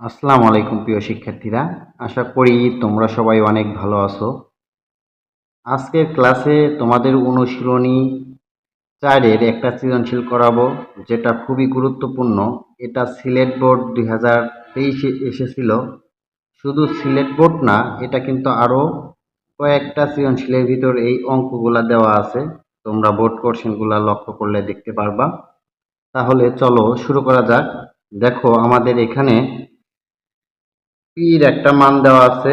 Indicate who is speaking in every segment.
Speaker 1: আসসালামু আলাইকুম প্রিয় শিক্ষার্থীরা। আশা করি তোমরা সবাই অনেক ভালো আছো। আজকের ক্লাসে তোমাদের অনুশীলনী চারের একটা সৃজনশীল করাবো, যেটা খুবই গুরুত্বপূর্ণ। এটা সিলেট বোর্ড দুই হাজার তেইশে এসেছিল। শুধু সিলেট বোর্ড না, এটা কিন্তু আরও কয়েকটা সৃজনশীলের ভিতর এই অঙ্কগুলা দেওয়া আছে। তোমরা বোর্ড কোশ্চেনগুলা লক্ষ্য করলে দেখতে পারবা। তাহলে চলো শুরু করা যাক। দেখো, আমাদের এখানে পির একটা মান দেওয়া আছে,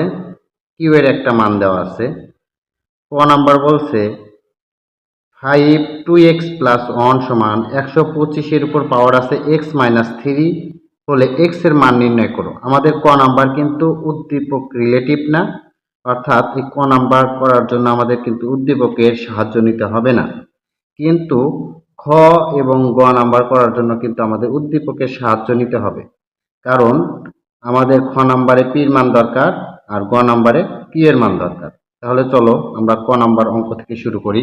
Speaker 1: কিউ এর একটা মান দেওয়া আছে। ক নাম্বার বলছে five two x plus one সমান একশো পঁচিশের উপর পাওয়ার আছে এক্স মাইনাস থ্রি হলে এক্সের মান নির্ণয় করো। আমাদের ক নাম্বার কিন্তু উদ্দীপক রিলেটিভ না, অর্থাৎ এই ক নাম্বার করার জন্য আমাদের কিন্তু উদ্দীপকের সাহায্য নিতে হবে না। কিন্তু খ এবং গ নাম্বার করার জন্য কিন্তু আমাদের উদ্দীপকের সাহায্য নিতে হবে। কারণ আমাদের খ নাম্বারে পির মান দরকার আর গ নাম্বারে পি এর মান দরকার। তাহলে চলো আমরা ক নাম্বার অঙ্ক থেকে শুরু করি।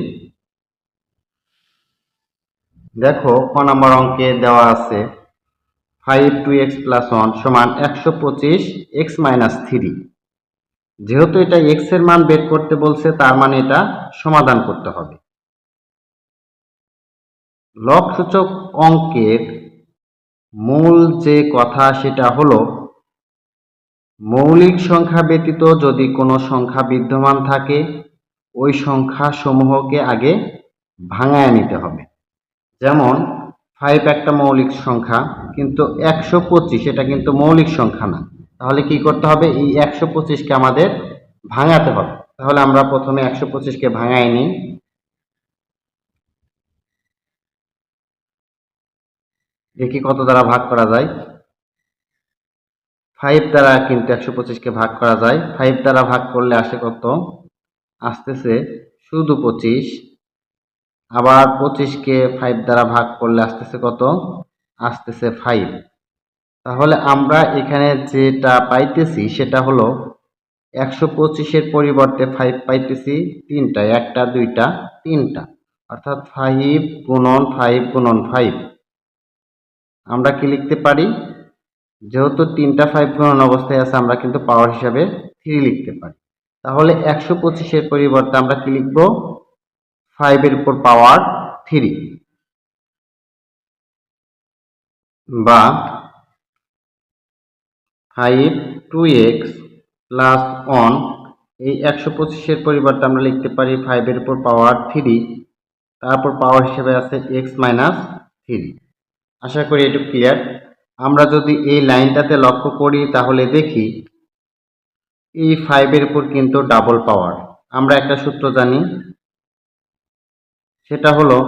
Speaker 1: দেখো, ক নাম্বার অঙ্কে দেওয়া আছে five two x plus one সমান একশো পঁচিশ এক্স মাইনাস থ্রি যেহেতু এটা এক্সের মান বের করতে বলছে, তার মানে এটা সমাধান করতে হবে। লবসূচক অঙ্কের মূল যে কথা সেটা হলো মৌলিক সংখ্যা ব্যতীত যদি কোনো সংখ্যা বিদ্যমান থাকে, ওই সংখ্যা সমূহকে আগে ভাঙায় নিতে হবে। যেমন ফাইভ একটা মৌলিক সংখ্যা, কিন্তু একশো পঁচিশ, এটা কিন্তু মৌলিক সংখ্যা না। তাহলে কি করতে হবে? এই একশো পঁচিশকে আমাদের ভাঙাতে হবে। তাহলে আমরা প্রথমে একশো পঁচিশকে ভাঙাই নিই। দেখি কত দ্বারা ভাগ করা যায়। ফাইভ দ্বারা কিন্তু একশো পঁচিশকে ভাগ করা যায়। ফাইভ দ্বারা ভাগ করলে আসে কত? আসতেছে শুধু পঁচিশ। আবার পঁচিশকে ফাইভ দ্বারা ভাগ করলে আসতেছে কত? আসতেছে ফাইভ তাহলে আমরা এখানে যেটা পাইতেছি সেটা হলো একশো পঁচিশের পরিবর্তে ফাইভ পাইতেছি তিনটা, একটা, দুইটা, তিনটা। অর্থাৎ ফাইভ গুণন ফাইভ গুণন ফাইভ আমরা কি লিখতে পারি? যেহেতু তিনটা ফাইভ গুণন অবস্থায় আছে, আমরা কিন্তু পাওয়ার হিসাবে থ্রি লিখতে পারি। তাহলে একশো পঁচিশের পরিবর্তে আমরা কি লিখব? ফাইভের উপর পাওয়ার থ্রি বা five two x plus one এই একশো পঁচিশের পরিবর্তে আমরা লিখতে পারি ফাইভের উপর পাওয়ার থ্রি তারপর পাওয়ার হিসেবে আছে এক্স মাইনাস থ্রি আশা করি এটুকু ক্লিয়ার আমরা যদি এই লাইনটাতে লক্ষ্য করি তাহলে দেখি এই ফাইভের উপর কিন্তু ডাবল পাওয়ার আমরা একটা সূত্র জানি। সেটা হলো,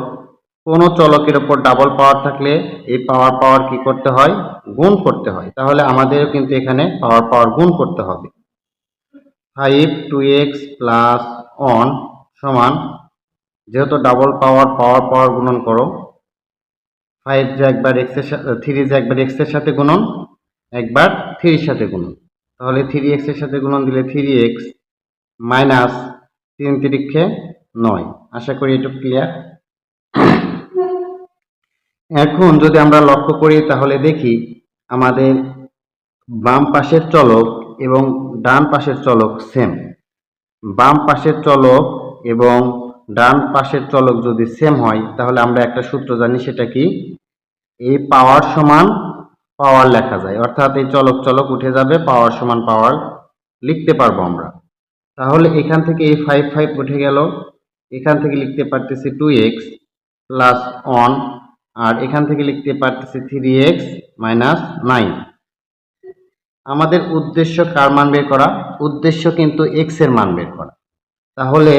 Speaker 1: কোনো চলকের উপর ডাবল পাওয়ার থাকলে এই পাওয়ার পাওয়ার কি করতে হয়? গুণ করতে হয়। তাহলে আমাদেরও কিন্তু এখানে পাওয়ার পাওয়ার গুণ করতে হবে। Five two x plus one সমান, যেহেতু ডাবল পাওয়ার পাওয়ার পাওয়ার গুণন করো ফাইভ যে একবার এক্সের সাথে থ্রি যে একবার এক্সের সাথে গুণন, একবার থ্রির সাথে গুণন। তাহলে থ্রি এক্সের সাথে গুণন দিলে থ্রি এক্স মাইনাস তিন তিরিক্ষে নয়। আশা করি এটুকু ক্লিয়ার এখন যদি আমরা লক্ষ্য করি, তাহলে দেখি আমাদের বাম পাশের চলক এবং ডান পাশের চলক সেম বাম পাশের চলক এবং ডান পাশের চলক যদি সেম হয়, তাহলে আমরা একটা সূত্র জানি সেটা কি? এই পাওয়ার সমান পাওয়ার লেখা যায়। অর্থাৎ এই চলক চলক উঠে যাবে পাওয়ার সমান পাওয়ার লিখতে পারব আমরা। তাহলে এখান থেকে এই ফাইভ ফাইভ উঠে গেল। এখান থেকে লিখতে পারতেছি টু এক্স প্লাস ওয়ান আর এখান থেকে লিখতে পারতেছি থ্রি এক্স মাইনাস নাইন আমাদের উদ্দেশ্য কার মান বের করা? উদ্দেশ্য কিন্তু এক্সের মান বের করা। তাহলে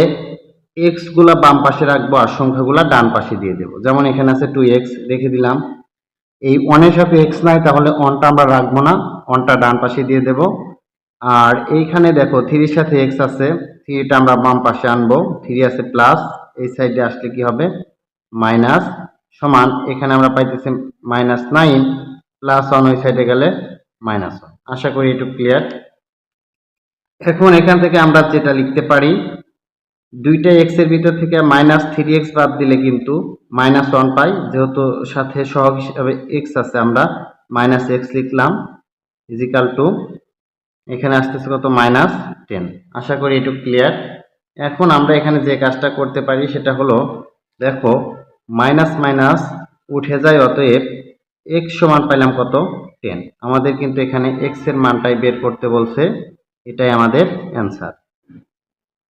Speaker 1: এক্সগুলা বাম পাশে রাখব আর সংখ্যাগুলা ডান পাশে দিয়ে দেবো। যেমন এখানে আছে টু এক্স রেখে দিলাম। এই অনের সাথে এক্স নাই, তাহলে অনটা আমরা রাখব না। অনটা ডান পাশে দিয়ে দেব। আর এইখানে দেখো থ্রির সাথে এক্স আছে থ্রিটা আমরা বাম পাশে আনব। থ্রি আছে প্লাস এই সাইডে আসলে কি হবে? মাইনাস সমান, এখানে আমরা পাইতেছি মাইনাস নাইন প্লাস ওয়ান ওই সাইডে গেলে মাইনাস ওয়ান আশা করি একটু ক্লিয়ার এখন এখান থেকে আমরা যেটা লিখতে পারি দুইটা এক্সের ভিতর থেকে মাইনাস থ্রি এক্স বাদ দিলে কিন্তু মাইনাস ওয়ান পাই। যেহেতু সাথে সহগ হিসাবে এক্স আছে, আমরা মাইনাস এক্স লিখলাম ইজিক্যাল টু এখানে আসতেছে কত? মাইনাস টেন আশা করি এটুকু ক্লিয়ার এখন আমরা এখানে যে কাজটা করতে পারি সেটা হলো, দেখো মাইনাস মাইনাস উঠে যায় অতএব এক্স সমান পাইলাম কত? টেন আমাদের কিন্তু এখানে এক্সের মানটাই বের করতে বলছে, এটাই আমাদের অ্যান্সার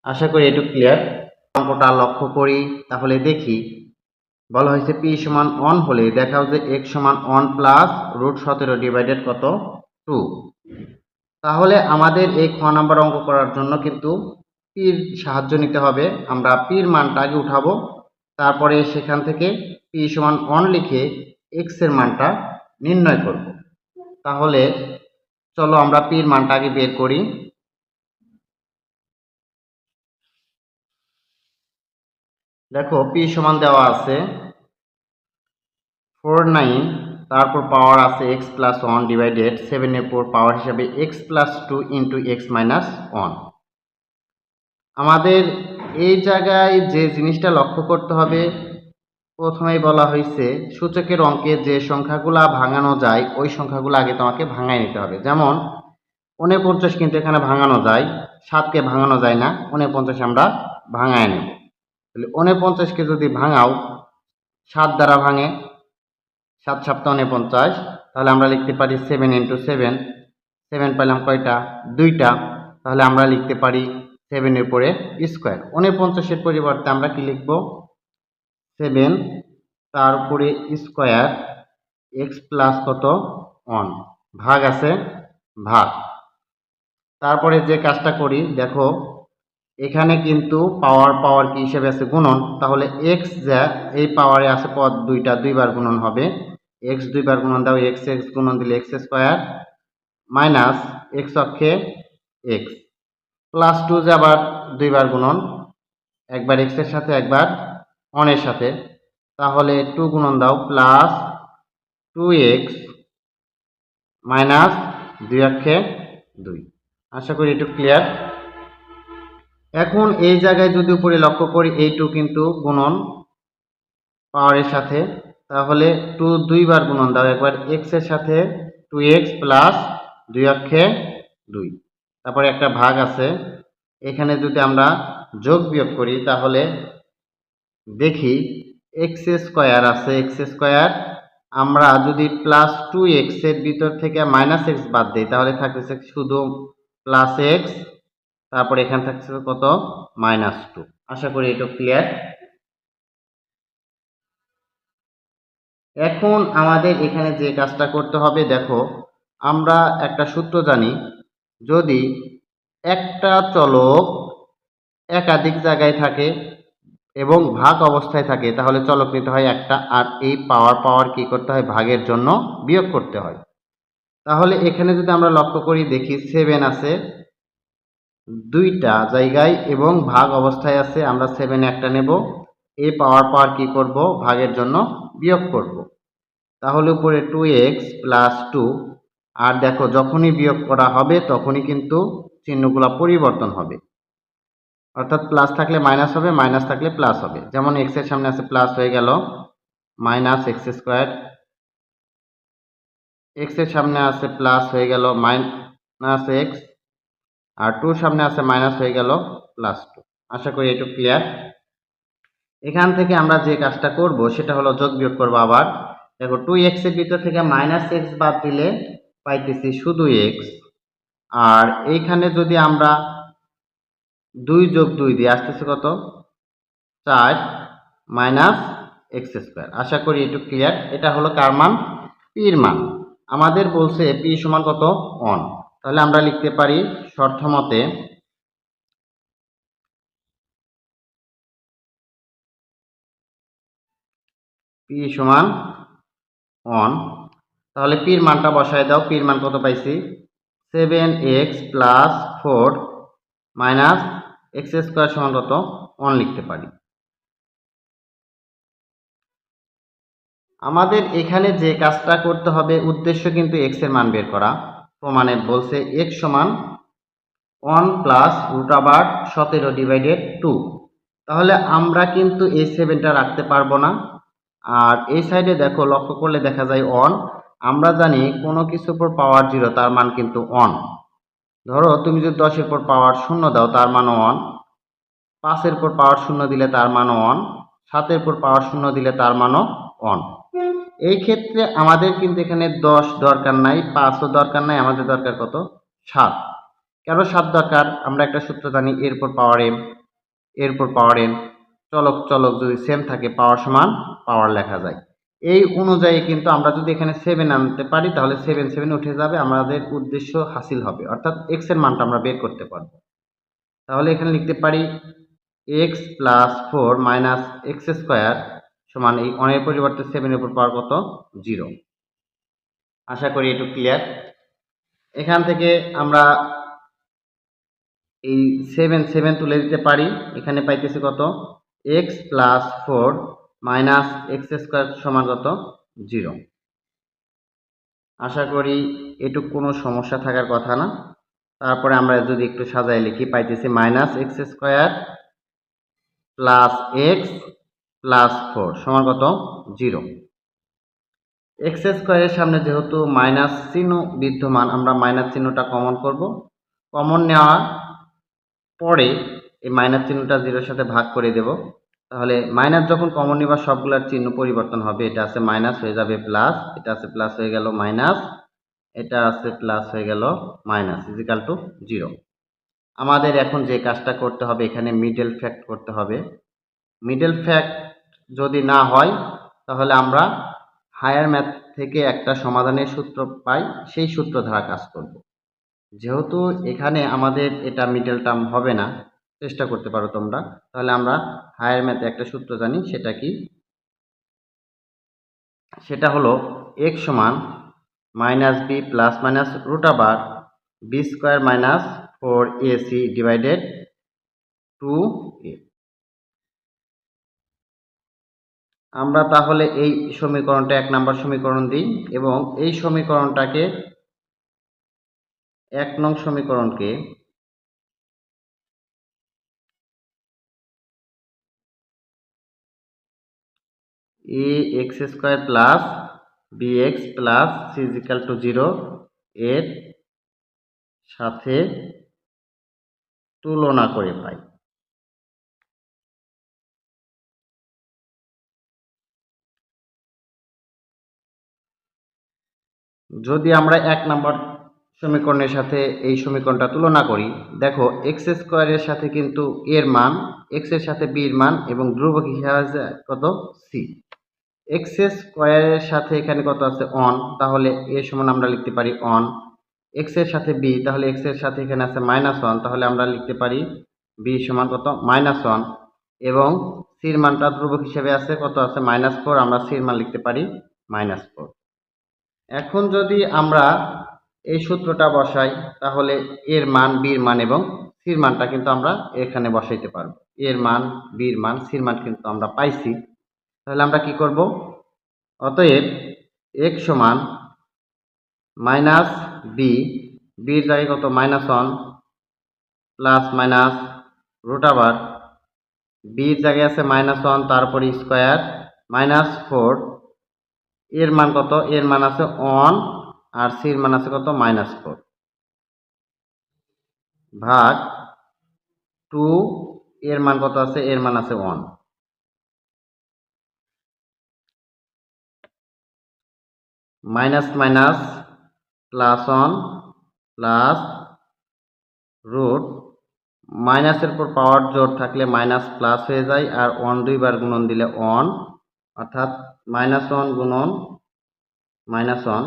Speaker 1: আশা করি এটুকু ক্লিয়ার অঙ্কটা লক্ষ্য করি, তাহলে দেখি। বলা হয়েছে পি সমান অন হলে দেখাও যে এক্স সমান অন প্লাস রুট সতেরো ডিভাইডেড কত? টু তাহলে আমাদের এই খ নাম্বার অঙ্ক করার জন্য কিন্তু পির সাহায্য নিতে হবে। আমরা পির মানটা আগে উঠাবো। তারপরে সেখান থেকে পি সমান অন লিখে এক্সের মানটা নির্ণয় করব। তাহলে চলো আমরা পির মানটা আগে বের করি। দেখো পি সমান দেওয়া আছে ফোর নাইন তারপর পাওয়ার আছে এক্স প্লাস ওয়ান ডিভাইডেড সেভেনের পর পাওয়ার হিসাবে x plus two into x minus one আমাদের এই জায়গায় যে জিনিসটা লক্ষ্য করতে হবে, প্রথমেই বলা হয়েছে সূচকের অঙ্কে যে সংখ্যাগুলা ভাঙানো যায়, ওই সংখ্যাগুলো আগে তোমাকে ভাঙায় নিতে হবে। যেমন উনপঞ্চাশ কিন্তু এখানে ভাঙানো যায়, সাতকে ভাঙানো যায় না, উনপঞ্চাশ আমরা ভাঙায় নেব। তাহলে উনপঞ্চাশকে যদি ভাঙাও, সাত দ্বারা ভাঙে, সাত সপ্তাহ উনপঞ্চাশ, তাহলে আমরা লিখতে পারি সেভেন ইন্টু সেভেন সেভেন পেলাম কয়টা? দুইটা। তাহলে আমরা লিখতে পারি সেভেনের পরে স্কোয়ার উনপঞ্চাশের পরিবর্তে আমরা কি লিখব? সেভেন তার উপরে স্কোয়ার এক্স প্লাস কত? ওয়ান ভাগ আছে, ভাগ। তারপরে যে কাজটা করি, দেখো এখানে কিন্তু পাওয়ার পাওয়ার কি হিসেবে আছে? গুণন। তাহলে এক্স যা এই পাওয়ারে আছে পদ দুইটা, দুইবার গুণন হবে। এক্স দুইবার গুণন দাও এক্স এক্স গুণন দিলে এক্স স্কোয়ার মাইনাস এক্স অক্ষে এক্স প্লাস টু যে আবার দুইবার গুণন, একবার এক্সের সাথে, একবার অনের সাথে। তাহলে টু গুণন দাও প্লাস টু এক্স মাইনাস দুই অক্ষে দুই। আশা করি একটু ক্লিয়ার এখন এই জায়গায় যদি উপরে লক্ষ্য করি এই টু কিন্তু গুণন পাওয়ারের সাথে, তাহলে টু দুইবার গুণন দাও, একবার এক্সের সাথে টু এক্স প্লাস দুই অক্ষে দুই। তারপরে একটা ভাগ আছে, এখানে যদি আমরা যোগ বিয়োগ করি, তাহলে দেখি এক্স স্কোয়ার আছে এক্স স্কোয়ার, আমরা যদি প্লাস টু এক্সের ভিতর থেকে মাইনাস এক্স বাদ দিই, তাহলে থাকতেছে শুধু প্লাস এক্স তারপরে এখানে থাকছে কত? Minus two. আশা করি এটা ক্লিয়ার এখন আমাদের এখানে যে কাজটা করতে হবে, দেখো, আমরা একটা সূত্র জানি, যদি একটা চলক একাধিক জায়গায় থাকে এবং ভাগ অবস্থায় থাকে, তাহলে চলক নিতে হয় একটা, আর এই পাওয়ার পাওয়ার কি করতে হয়? ভাগের জন্য বিয়োগ করতে হয়। তাহলে এখানে যদি আমরা লক্ষ্য করি, দেখি সেভেন আছে দুইটা জায়গায় এবং ভাগ অবস্থায় আছে, আমরা সেভেন একটা নেব। এ পাওয়ার পাওয়ার কি করব? ভাগের জন্য বিয়োগ করব। তাহলে উপরে টু এক্স প্লাস টু আর দেখো, যখনই বিয়োগ করা হবে, তখনই কিন্তু চিহ্নগুলো পরিবর্তন হবে। অর্থাৎ প্লাস থাকলে মাইনাস হবে মাইনাস থাকলে প্লাস হবে। যেমন এক্সের সামনে আছে প্লাস হয়ে গেল মাইনাস এক্স স্কোয়ার এক্সের সামনে আছে প্লাস হয়ে গেল মাইনাস এক্স আর টুর সামনে আছে মাইনাস হয়ে গেল প্লাস টু আশা করি একটু ক্লিয়ার এখান থেকে আমরা যে কাজটা করব, সেটা হলো যোগ বিয়োগ করব আবার। দেখো টু এক্সের ভিতর থেকে মাইনাস এক্স বাদ দিলে পাইতেছি শুধু এক্স আর এইখানে যদি আমরা দুই যোগ দুই দিয়ে আসতেছে কত? চার মাইনাস এক্স স্কোয়ার আশা করি একটু ক্লিয়ার এটা হলো কার মান? পির মান। আমাদের বলছে পি সমান কত? অন তাহলে আমরা লিখতে পারি শর্ত মতে পি সমান অন তাহলে পির মানটা বসায় দাও। পির মান কত পাইছি? Seven x plus four minus x square সমান কত? অন লিখতে পারি। আমাদের এখানে যে কাজটা করতে হবে, উদ্দেশ্য কিন্তু এক্সের মান বের করা। প্রমাণে বলছে এক্স সমান ওয়ান প্লাস রুট আবার সতেরো ডিভাইডেড টু তাহলে আমরা কিন্তু এই সেভেনটা রাখতে পারব না। আর এই সাইডে দেখো, লক্ষ্য করলে দেখা যায় অন আমরা জানি কোনো কিছুর উপর পাওয়ার জিরো তার মান কিন্তু অন ধরো তুমি যদি দশের পর পাওয়ার শূন্য দাও, তার মান অন পাঁচের পর পাওয়ার শূন্য দিলে তার মান অন সাতের পর পাওয়ার শূন্য দিলে তার মানও অন এই ক্ষেত্রে আমাদের কিন্তু এখানে দশ দরকার নাই, পাঁচও দরকার নাই, আমাদের দরকার কত? সাত। কেন সাত দরকার? আমরা একটা সূত্র জানি, এরপর পাওয়ার এম এরপর পাওয়ার এন চলক চলক যদি সেম থাকে পাওয়ার সমান পাওয়ার লেখা যায়। এই অনুযায়ী কিন্তু আমরা যদি এখানে সেভেন আনতে পারি, তাহলে সেভেন সেভেন উঠে যাবে, আমাদের উদ্দেশ্য হাসিল হবে। অর্থাৎ এক্সের মানটা আমরা বের করতে পারব। তাহলে এখানে লিখতে পারি x plus four minus x square সমান এই অনের পরিবর্তে সেভেনের উপর পাওয়ার কত? জিরো আশা করি একটু ক্লিয়ার এখান থেকে আমরা এই সেভেন সেভেন তুলে দিতে পারি। এখানে পাইতেছি কত? X plus four minus x square সমান কত? জিরো আশা করি এটুক কোনো সমস্যা থাকার কথা না। তারপরে আমরা যদি একটু সাজাই লিখি, পাইতেছি minus x square plus x plus four সমান কত? জিরো এক্স স্কোয়ারের সামনে যেহেতু মাইনাস চিহ্ন বিদ্যমান, আমরা মাইনাস চিহ্নটা কমন করব। কমন নেওয়ার পরে এই মাইনাস চিহ্নটা জিরোর সাথে ভাগ করে দেব। তাহলে মাইনাস যখন কমন নিবা সবগুলোর চিহ্ন পরিবর্তন হবে, এটা আছে মাইনাস হয়ে যাবে প্লাস এটা আছে প্লাস হয়ে গেল মাইনাস এটা আছে প্লাস হয়ে গেল মাইনাস ইজিক্যাল টু জিরো আমাদের এখন যে কাজটা করতে হবে, এখানে মিডল ফ্যাক্ট করতে হবে। মিডল ফ্যাক্ট যদি না হয়, তাহলে আমরা হায়ার ম্যাথ থেকে একটা সমাধানের সূত্র পাই, সেই সূত্র দ্বারা কাজ করব। যেহেতু এখানে আমাদের এটা মিডল টার্ম হবে না, চেষ্টা করতে পারো তোমরা, তাহলে আমরা হায়ার ম্যাথে একটা সূত্র জানি, সেটা কি? সেটা হলো এক সমান minus B plus minus root আবার B square minus four A C divided two A আমরা তাহলে এই সমীকরণটা এক নাম্বার সমীকরণ দিই এবং এই সমীকরণটাকে এক নং সমীকরণকে A x square plus B x plus C is equal to zero এর সাথে তুলনা করে পাই। যদি আমরা এক নম্বর সমীকরণের সাথে এই সমীকরণটা তুলনা করি, দেখো এক্স স্কোয়ারের সাথে কিন্তু এর মান এক্সের সাথে বির মান এবং ধ্রুবক হিসাবে আছে কত? সি এক্স স্কোয়ারের সাথে এখানে কত আছে? অন তাহলে এর সমান আমরা লিখতে পারি অন এক্সের সাথে বি তাহলে এক্সের সাথে এখানে আছে মাইনাস ওয়ান তাহলে আমরা লিখতে পারি বি সমান কত? মাইনাস ওয়ান এবং সির মানটা ধ্রুবক হিসেবে আছে কত আছে? মাইনাস ফোর আমরা সির মান লিখতে পারি মাইনাস ফোর এখন যদি আমরা এই সূত্রটা বসাই, তাহলে এর মান বির মান এবং সির মানটা কিন্তু আমরা এখানে বসাইতে পারব। এর মান, বির মান সির মান কিন্তু আমরা পাইছি। তাহলে আমরা কি করব? অতএব এক সমান মাইনাস বি বির জায়গায় কত? Minus one plus minus root আবার বির জায়গায় আছে মাইনাস ওয়ান তারপরে স্কোয়ার মাইনাস ফোর এর মান কত? এর মান আছে ওয়ান আর সির মান আছে কত? মাইনাস ফোর ভাগ টু এর মান কত আছে? এর মান আছে one minus minus plus one plus root মাইনাসের পর পাওয়ার জোর থাকলে মাইনাস প্লাস হয়ে যায় আর ওয়ান দুইবার গুণন দিলে ওয়ান অর্থাৎ মাইনাস ওয়ান গুণন মাইনাস ওয়ান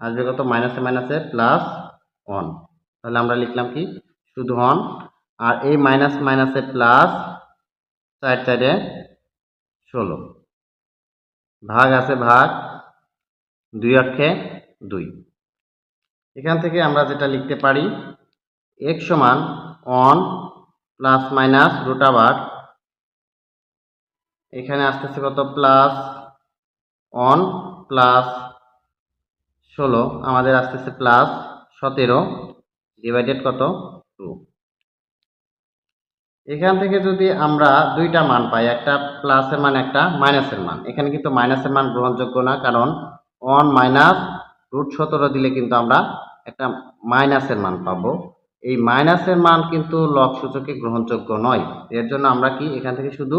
Speaker 1: আসবে কত? মাইনাসে মাইনাসে প্লাস ওয়ান তাহলে আমরা লিখলাম কি? শুধু ওয়ান আর এই মাইনাস মাইনাসে প্লাস চার চারে ষোলো। ভাগ আছে ভাগ দুই অক্ষে দুই। এখান থেকে আমরা যেটা লিখতে পারি এক সমান ওয়ান প্লাস মাইনাস রুট আবার এখানে আসতেছে কত? প্লাস ওয়ান প্লাস ষোলো, আমাদের আসতেছে প্লাস সতেরো ডিভাইডেড কত? টু এখান থেকে যদি আমরা দুইটা মান পাই, একটা প্লাসের মান, একটা মাইনাসের মান। এখানে কিন্তু মাইনাসের মান গ্রহণযোগ্য না, কারণ ওয়ান মাইনাস রুট সতেরো দিলে কিন্তু আমরা একটা মাইনাসের মান পাবো। এই মাইনাসের মান কিন্তু লক সূচকে গ্রহণযোগ্য নয়। এর জন্য আমরা কি এখান থেকে শুধু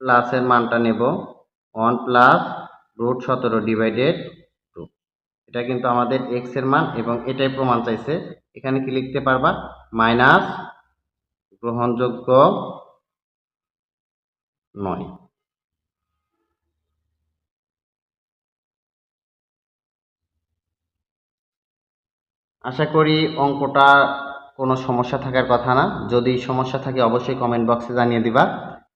Speaker 1: প্লাসের মানটা নেব? ওয়ান প্লাস রুট সতেরো ডিভাইডেড টু এটা কিন্তু আমাদের এক্সের মান এবং এটাই প্রমাণ চাইছে। এখানে কি লিখতে পারবা? মাইনাস গ্রহণযোগ্য নয়। আশা করি অঙ্কটা কোনো সমস্যা থাকার কথা না। যদি সমস্যা থাকে অবশ্যই কমেন্ট বক্সে জানিয়ে দিবা।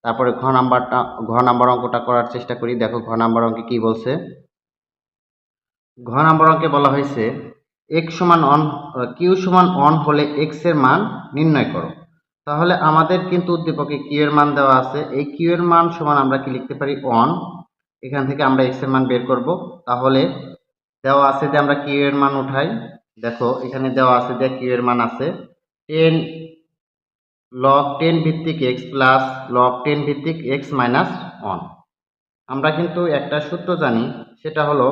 Speaker 1: তারপরে ঘ নাম্বারটা, ঘ নাম্বার অঙ্কটা করার চেষ্টা করি। দেখো ঘ নাম্বার অঙ্কে কি বলছে? ঘ নাম্বার অঙ্কে বলা হয়েছে এক্স সমান অন কিউ সমান অন হলে এক্সের মান নির্ণয় করো। তাহলে আমাদের কিন্তু উদ্দীপকে কিউ এর মান দেওয়া আছে। এই কিউ এর মান সমান আমরা কি লিখতে পারি? অন এখান থেকে আমরা এক্সের মান বের করব। তাহলে দেওয়া আছে যে আমরা কিউ এর মান উঠাই। দেখো এখানে দেওয়া আছে যে কিউ এর মান আছে। টেন লগ টেন ভিত্তিক এক্স প্লাস লগ টেন ভিত্তিক এক্স মাইনাস ওয়ান আমরা কিন্তু একটা সূত্র জানি, সেটা হলো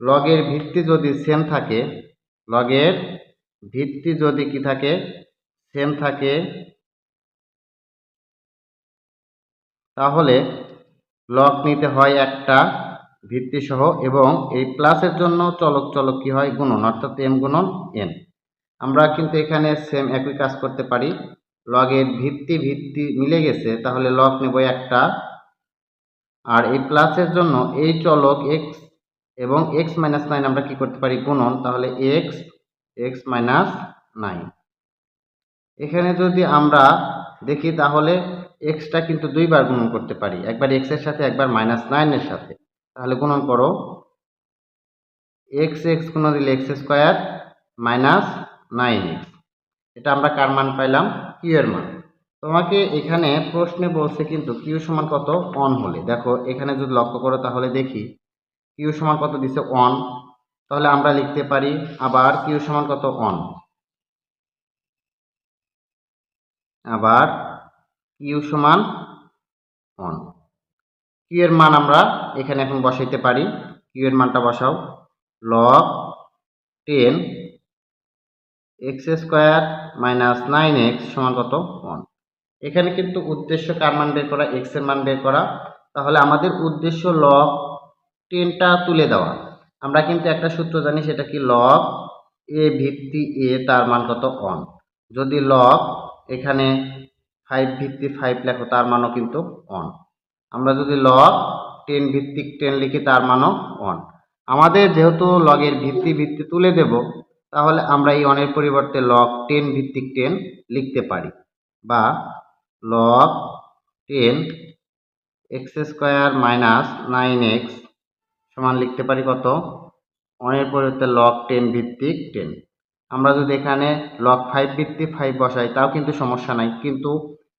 Speaker 1: লগের ভিত্তি যদি সেম থাকে, লগের ভিত্তি যদি কি থাকে সেম থাকে, তাহলে লগ নিতে হয় একটা ভিত্তি সহ এবং এই প্লাসের জন্য চলক চলক কি হয়? গুণন, অর্থাৎ এম গুণন এন আমরা কিন্তু এখানে সেম একই কাজ করতে পারি। লগের ভিত্তি ভিত্তি মিলে গেছে, তাহলে লগ নেব একটা। আর এই প্লাসের জন্য এই চলক এক্স এবং এক্স মাইনাস নাইন আমরা কি করতে পারি? গুণন, তাহলে এক্স এক্স মাইনাস নাইন এখানে যদি আমরা দেখি, তাহলে এক্সটা কিন্তু দুইবার গুণন করতে পারি। একবার এক্সের সাথে, একবার মাইনাস নাইনের সাথে। তাহলে গুণন করো। এক্স এক্স গুণ দিলে x square minus nine x এটা আমরা কার মান পাইলাম? কিউ এর মান? তোমাকে এখানে প্রশ্নে বলছে কিন্তু কিউ সমান কত? অন হলে। দেখো, এখানে যদি লক্ষ্য করো তাহলে দেখি। কিউ সমান কত দিছে? অন তাহলে আমরা লিখতে পারি আবার কিউ সমান কত? অন আবার কিউ সমান অন কিউ এর মান আমরা এখানে এখন বসাইতে পারি। কিউ এর মানটা বসাও। Log ten x square minus nine x সমান কত? ওয়ান। এখানে কিন্তু উদ্দেশ্য কার মান বের করা? এক্সের মান বের করা। তাহলে আমাদের উদ্দেশ্য লগ টেনটা তুলে দেওয়া। আমরা কিন্তু একটা সূত্র জানি, সেটা কি লগ এ ভিত্তি এ তার মান কত? ওয়ান। যদি লগ এখানে ফাইভ ভিত্তি ফাইভ লেখো, তার মানও কিন্তু ওয়ান। আমরা যদি লগ টেন ভিত্তিক টেন লিখি, তার মানও ওয়ান। আমাদের যেহেতু লগের ভিত্তি ভিত্তি তুলে দেব তাহলে আমরা এই অনের পরিবর্তে লগ টেন ভিত্তিক টেন লিখতে পারি বা log ten x square minus nine x সমান লিখতে পারি কত? অনের পরিবর্তে লগ টেন ভিত্তিক টেন আমরা যদি এখানে লগ ফাইভ ভিত্তিক ফাইভ বসাই, তাও কিন্তু সমস্যা নাই। কিন্তু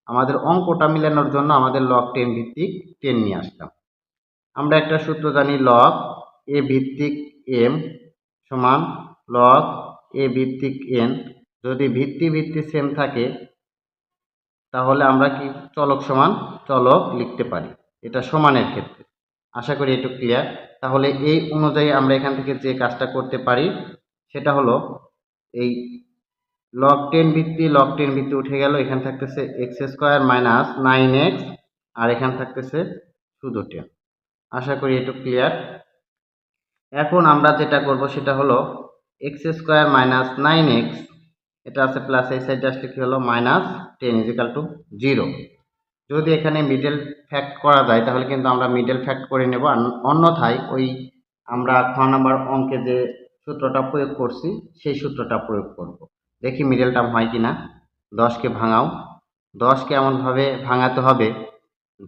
Speaker 1: আমাদের অঙ্কটা মিলানোর জন্য আমাদের লগ টেন ভিত্তিক টেন নিয়ে আসতাম আমরা একটা সূত্র জানি লগ এ ভিত্তিক এম সমান লগ এ ভিত্তিক এন যদি ভিত্তি ভিত্তি সেম থাকে, তাহলে আমরা কি চলক সমান চলক লিখতে পারি? এটা সমানের ক্ষেত্রে। আশা করি একটু ক্লিয়ার তাহলে এই অনুযায়ী আমরা এখান থেকে যে কাজটা করতে পারি, সেটা হলো এই লগ টেন ভিত্তি লগ টেন ভিত্তি উঠে গেল, এখানে থাকতেছে x square minus nine x আর এখানে থাকতেছে শুধু টেন আশা করি একটু ক্লিয়ার এখন আমরা যেটা করব সেটা হলো x square minus nine x, এটা আছে প্লাস এই সাইডে আসলে কি হলো? Minus ten equal to zero যদি এখানে মিডল ফ্যাক্ট করা যায়, তাহলে কিন্তু আমরা মিডল ফ্যাক্ট করে নেব। অন্যথায় ওই আমরা খ নাম্বার অঙ্কে যে সূত্রটা প্রয়োগ করছি, সেই সূত্রটা প্রয়োগ করব। দেখি মিডল হয় কি না দশকে ভাঙাও। দশকে এমনভাবে ভাঙাতে হবে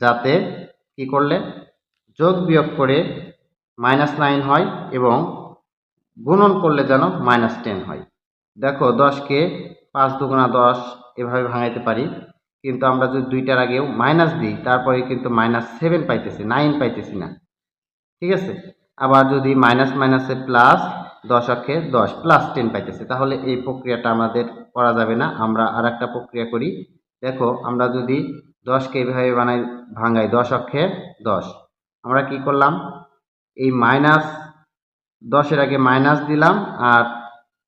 Speaker 1: যাতে কি করলে? যোগ বিয়োগ করে মাইনাস নাইন হয় এবং গুণন করলে যেন মাইনাস টেন হয়। দেখো দশকে পাঁচ দুগুণা দশ এভাবে ভাঙাইতে পারি, কিন্তু আমরা যদি দুইটার আগেও মাইনাস দিই, তারপরে কিন্তু মাইনাস সেভেন পাইতেছি নাইন পাইতেছি না। ঠিক আছে? আবার যদি মাইনাস মাইনাসে প্লাস দশ অক্ষে দশ প্লাস টেন পাইতেছে, তাহলে এই প্রক্রিয়াটা আমাদের করা যাবে না। আমরা আর একটা প্রক্রিয়া করি। দেখো, আমরা যদি দশকে এইভাবে বানাই, ভাঙাই দশ অক্ষে দশ, আমরা কি করলাম? এই মাইনাস দশের আগে মাইনাস দিলাম আর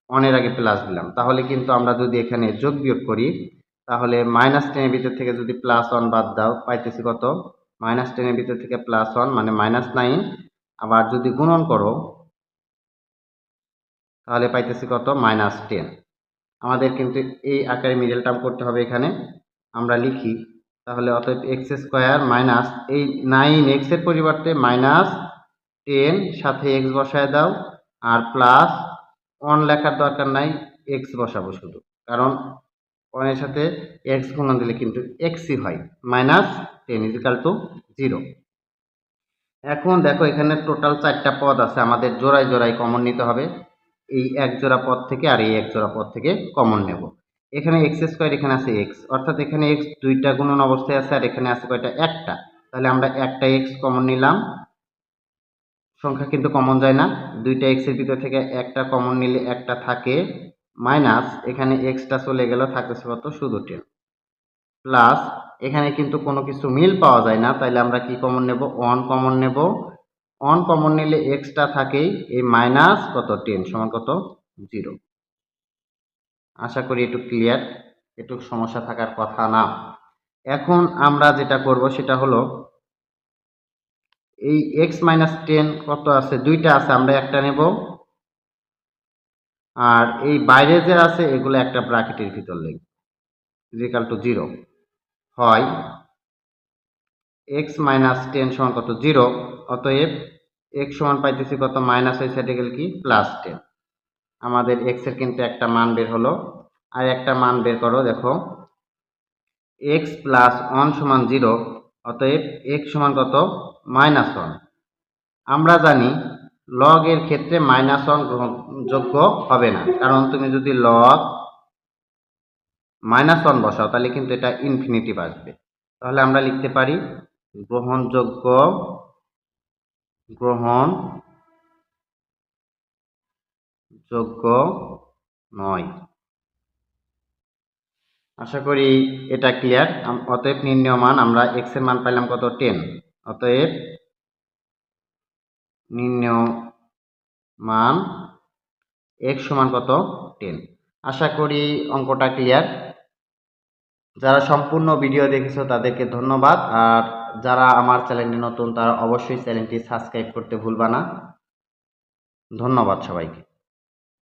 Speaker 1: ওয়ানের আগে প্লাস দিলাম। তাহলে কিন্তু আমরা যদি এখানে যোগ বিয়োগ করি, তাহলে মাইনাস টেনের ভিতর থেকে যদি প্লাস ওয়ান বাদ দাও, পাইতেছি কত? মাইনাস টেনের ভিতর থেকে প্লাস ওয়ান মানে মাইনাস নাইন আবার যদি গুণন করো, তাহলে পাইতেছি কত? মাইনাস টেন আমাদের কিন্তু এই আকারে মিডল টার্ম করতে হবে এখানে। আমরা লিখি, তাহলে অতএব এক্স স্কোয়ার মাইনাস এই নাইন এক্সের পরিবর্তে মাইনাস টেন সাথে এক্স বসায় দাও, আর প্লাস ওয়ান লেখার দরকার নাই এক্স বসাবো শুধু। কারণ ওয়ানের সাথে এক্স গুণন দিলে কিন্তু এক্সই হয়। Minus ten equal to zero এখন দেখো এখানে টোটাল চারটা পদ আছে, আমাদের জোড়ায় জোড়ায় কমন নিতে হবে। এই এক জোড়া পদ থেকে আর এই এক জোড়া পদ থেকে কমন নেব। এখানে এক্স স্কোয়ার এখানে আছে এক্স অর্থাৎ এখানে এক্স দুইটা গুণন অবস্থায় আছে, আর এখানে আছে কয়টা? একটা। তাহলে আমরা একটা এক্স কমন নিলাম। সংখ্যা কিন্তু কমন যায় না। দুইটা এক্সের ভিতর থেকে একটা কমন নিলে একটা থাকে। মাইনাস এখানে এক্সটা চলে গেল, থাকতেছে কত? শুধু টেন প্লাস এখানে কিন্তু কোনো কিছু মিল পাওয়া যায় না। তাইলে আমরা কি কমন নেব? ওয়ান কমন নেব। ওয়ান কমন নিলে এক্সটা থাকেই। এই মাইনাস কত? টেন সমান কত? জিরো আশা করি একটু ক্লিয়ার একটু সমস্যা থাকার কথা না। এখন আমরা যেটা করব সেটা হলো এই এক্স মাইনাস টেন কত আছে? দুইটা আছে, আমরা একটা নেব। আর এই বাইরে যে আছে, এগুলো একটা ব্র্যাকেটের ভিতর লিখব। ইজিক্যাল টু জিরো হয় এক্স মাইনাস টেন সমান কত? জিরো অতএব এক্স সমান পাইতেছি কত? মাইনাস ওই সাইডে গেলে কি? প্লাস টেন আমাদের এক্সের কিন্তু একটা মান বের হলো। আর একটা মান বের করো, দেখো। এক্স প্লাস ওয়ান সমান জিরো অতএব এক্স সমান কত? Minus one. আমরা জানি লগ এর ক্ষেত্রে মাইনাস ওয়ান গ্রহণযোগ্য হবে না। কারণ তুমি যদি লগ মাইনাস ওয়ান বসাও, তাহলে কিন্তু এটা ইনফিনিটিভ আসবে। তাহলে আমরা লিখতে পারি গ্রহণযোগ্য গ্রহণ যোগ্য নয়। আশা করি এটা ক্লিয়ার অতএব নির্ণয় মান, আমরা এক্সের মান পাইলাম কত? টেন অতএব নির্ণয় মান এক্স সমান কত টেন আশা করি অঙ্কটা ক্লিয়ার যারা সম্পূর্ণ ভিডিও দেখেছ তাদেরকে ধন্যবাদ। আর যারা আমার চ্যানেলটি নতুন, তারা অবশ্যই চ্যানেলটি সাবস্ক্রাইব করতে ভুলবা না। ধন্যবাদ সবাইকে।